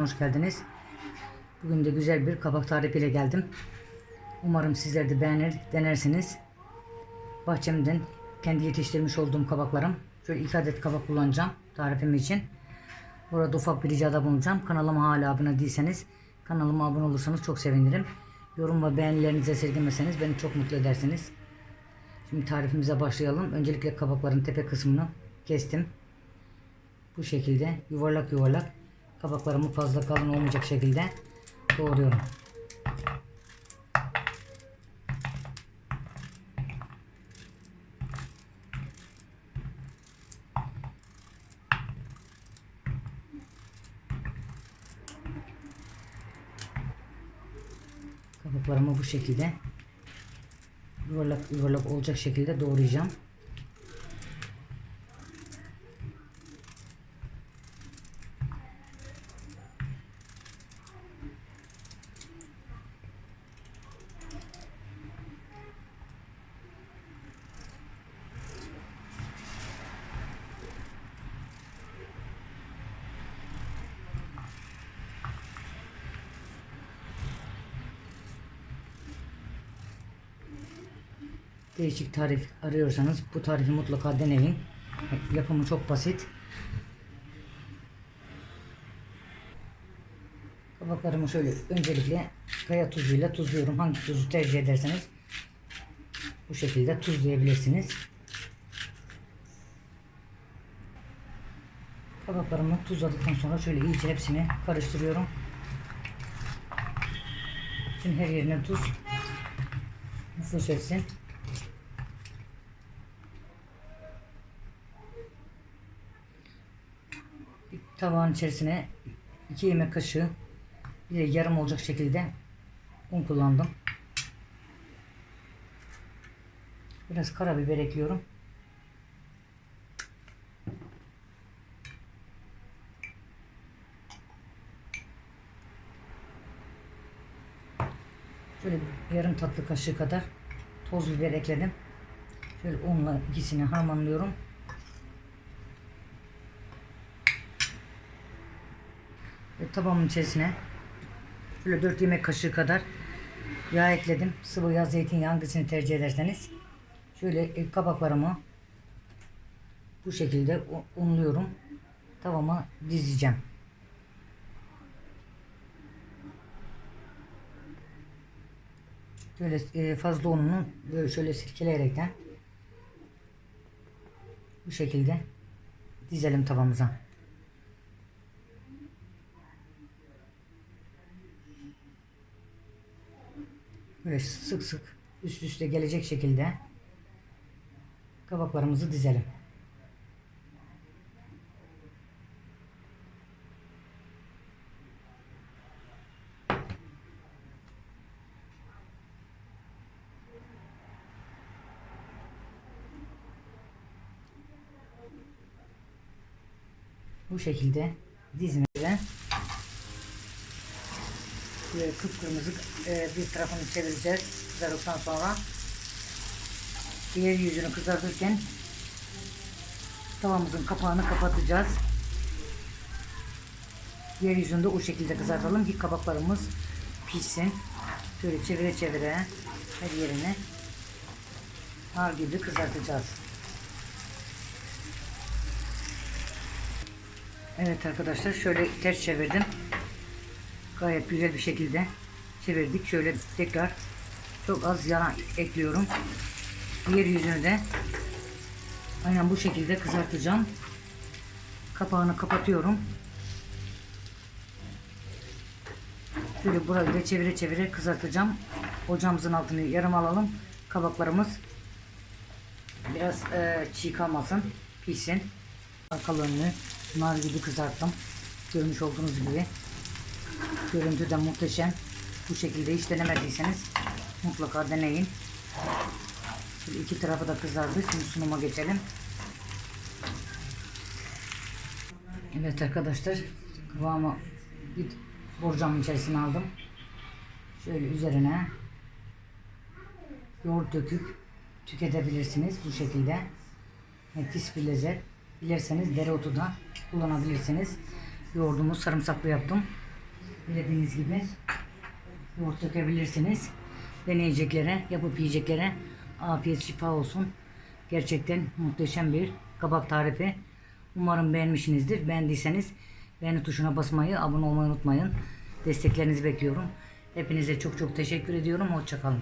Hoş geldiniz. Bugün de güzel bir kabak tarifiyle geldim. Umarım sizler de beğenir, denersiniz. Bahçemden kendi yetiştirmiş olduğum kabaklarım. Şöyle iki adet kabak kullanacağım tarifim için. Burada ufak bir ricada bulunacağım. Kanalıma hala abone değilseniz kanalıma abone olursanız çok sevinirim. Yorum ve beğenilerinizi esirgemeseniz beni çok mutlu edersiniz. Şimdi tarifimize başlayalım. Öncelikle kabakların tepe kısmını kestim. Bu şekilde yuvarlak yuvarlak kabaklarımı fazla kalın olmayacak şekilde doğruyorum. Kabaklarımı bu şekilde yuvarlak yuvarlak olacak şekilde doğrayacağım. Değişik tarif arıyorsanız bu tarifi mutlaka deneyin. Yapımı çok basit. Kabaklarımı şöyle öncelikle kaya tuzuyla tuzluyorum. Hangi tuzu tercih ederseniz bu şekilde tuzlayabilirsiniz. Kabaklarımı tuzladıktan sonra şöyle iyice hepsini karıştırıyorum. Bütün her yerine tuz nüfus etsin. Bir tabağın içerisine 2 yemek kaşığı de yarım olacak şekilde un kullandım. Biraz karabiber ekliyorum. Şöyle yarım tatlı kaşığı kadar toz biber ekledim. Şöyle unla ikisini harmanlıyorum. Ve tabağımın içerisine şöyle 4 yemek kaşığı kadar yağ ekledim. Sıvı yağ, zeytinyağı hangisini tercih ederseniz. Şöyle e, kabaklarımı bu şekilde unluyorum. Tavama dizeceğim. Şöyle e, fazla ununu böyle şöyle sirkeleyerekten bu şekilde dizelim tavamıza. Böyle sık sık üst üste gelecek şekilde kabaklarımızı dizelim. Bu şekilde dizmeden Böyle kıpkırmızı e, bir tarafını çevireceğiz kızardıktan sonra. Diğer yüzünü kızartırken tavamızın kapağını kapatacağız. Diğer yüzünü de o şekilde kızartalım ki kabaklarımız pişsin. Şöyle çevire çevire her yerini nar gibi kızartacağız. Evet arkadaşlar şöyle ters çevirdim gayet güzel bir şekilde çevirdik. Şöyle tekrar çok az yağ ekliyorum. Diğer yüzünü de aynen bu şekilde kızartacağım. Kapağını kapatıyorum. Şöyle burayı da çevire çevire kızartacağım. Ocağımızın altını yarım alalım. Kabaklarımız biraz e, çiğ kalmasın. Pişsin. Arkalarını nar gibi kızarttım. Görmüş olduğunuz gibi. Görüntü de muhteşem. Bu şekilde hiç denemediyseniz mutlaka deneyin. Şimdi iki tarafı da kızardı. Şimdi sunuma geçelim. Evet arkadaşlar kıvamı bir borcamın içerisine aldım. Şöyle üzerine yoğurt döküp tüketebilirsiniz bu şekilde. Nefis bir lezzet. Dilerseniz dereotu da kullanabilirsiniz. Yoğurdumu sarımsaklı yaptım. Dilediğiniz gibi yoğurt dökebilirsiniz. Deneyeceklere, yapıp yiyeceklere afiyet şifa olsun. Gerçekten muhteşem bir kabak tarifi. Umarım beğenmişsinizdir. Beğendiyseniz beğeni tuşuna basmayı, abone olmayı unutmayın. Desteklerinizi bekliyorum. Hepinize çok çok teşekkür ediyorum. Hoşçakalın.